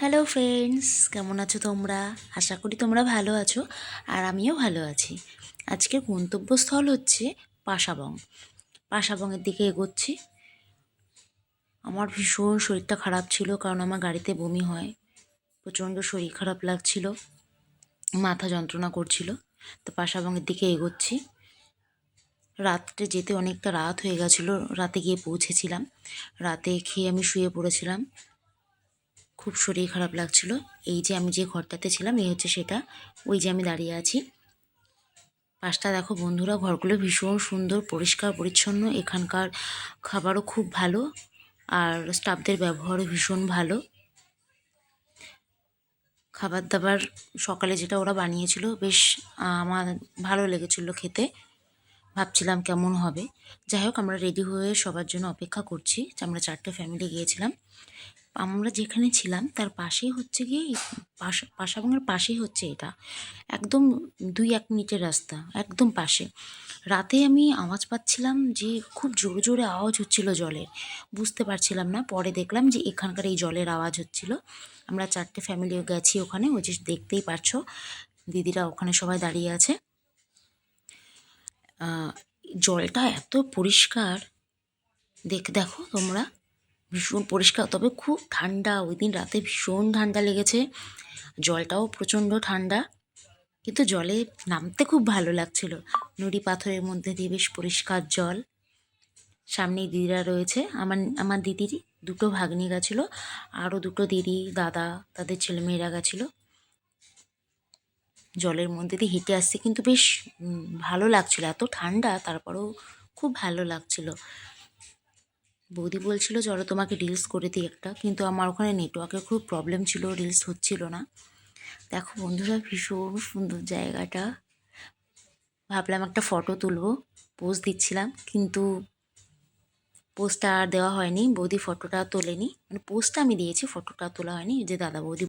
Hello friends কেমন আছো তোমরা? আশা করি তোমরা ভালো আছো আর আমিও ভালো আছি। আজকের গন্তব্যস্থল হচ্ছে পাশাবং। পাশাবংয়ের দিকে এগোচ্ছি। আমার ভীষণ শরীরটা খারাপ ছিল কারণ আমার গাড়িতে বমি হয়। প্রচণ্ড শরীর খারাপ লাগছিল। মাথা যন্ত্রণা করছিল। তো পাশাবংয়ের দিকে এগোচ্ছি। রাত্রে যেতে অনেকটা রাত হয়ে গেছিল। রাতে গিয়ে পৌঁছেছিলাম। রাতে খেয়ে আমি শুয়ে পড়েছিলাম। খুব শরীর খারাপ লাগছিল। এই যে আমি যে ঘরটাতে ছিলাম, এই হচ্ছে সেটা। ওই যে আমি দাঁড়িয়ে আছি। পাশটা দেখো বন্ধুরা, ঘরগুলো ভীষণ সুন্দর, পরিষ্কার, পরিচ্ছন্ন। এখানকার খাবারও খুব ভালো আর স্টাফদের ব্যবহারও ভীষণ ভালো। খাবার দাবার সকালে যেটা ওরা বানিয়েছিল, বেশ আমার ভালো লেগেছিল খেতে। ভাবছিলাম কেমন হবে। যাই হোক, আমরা রেডি হয়ে সবার জন্য অপেক্ষা করছি আমরা চারটে ফ্যামিলি গিয়েছিলাম। আমরা যেখানে ছিলাম, তার পাশেই হচ্ছে গিয়ে পাশা পাশাবঙ্গের পাশেই হচ্ছে এটা। একদম দুই এক মিনিটের রাস্তা, একদম পাশে। রাতে আমি আওয়াজ পাচ্ছিলাম যে খুব জোরে জোরে আওয়াজ হচ্ছিল জলের। বুঝতে পারছিলাম না, পরে দেখলাম যে এখানকার এই জলের আওয়াজ হচ্ছিল। আমরা চারটে ফ্যামিলি গেছি ওখানে, ওই যে দেখতেই পারছ, দিদিরা ওখানে সবাই দাঁড়িয়ে আছে। জলটা এত পরিষ্কার, দেখ, দেখো তোমরা। ভীষণ পরিষ্কার, তবে খুব ঠান্ডা। ওই দিন রাতে ভীষণ ঠান্ডা লেগেছে। জলটাও প্রচণ্ড ঠান্ডা, কিন্তু জলে নামতে খুব ভালো লাগছিল। নুড়ি পাথরের মধ্যে দিয়ে বেশ পরিষ্কার জল। সামনেই দিদিরা রয়েছে। আমার আমার দিদিরই দুটো ভাগ্নি গেছিল, আরও দুটো দিদি, দাদা, তাদের ছেলেমেয়েরা গেছিল। জলের মধ্যে দিয়ে হেঁটে আসছে, কিন্তু বেশ ভালো লাগছিল। এত ঠান্ডা, তারপরেও খুব ভালো লাগছিল। বৌদি বলছিল, চলো তোমাকে রিলস করে দিই একটা। কিন্তু আমার ওখানে নেটওয়ার্কের খুব প্রবলেম ছিল রিলস হচ্ছিল না। দেখো বন্ধুরা, ভীষণ সুন্দর জায়গাটা। ভাবলাম একটা ফটো তুলবো পোস্ট দিচ্ছিলাম, কিন্তু পোস্টটা আর দেওয়া হয়নি। বৌদি ফটোটা তোলেনি। মানে পোস্টটা আমি দিয়েছি ফটোটা তোলা হয়নি। যে দাদা বৌদি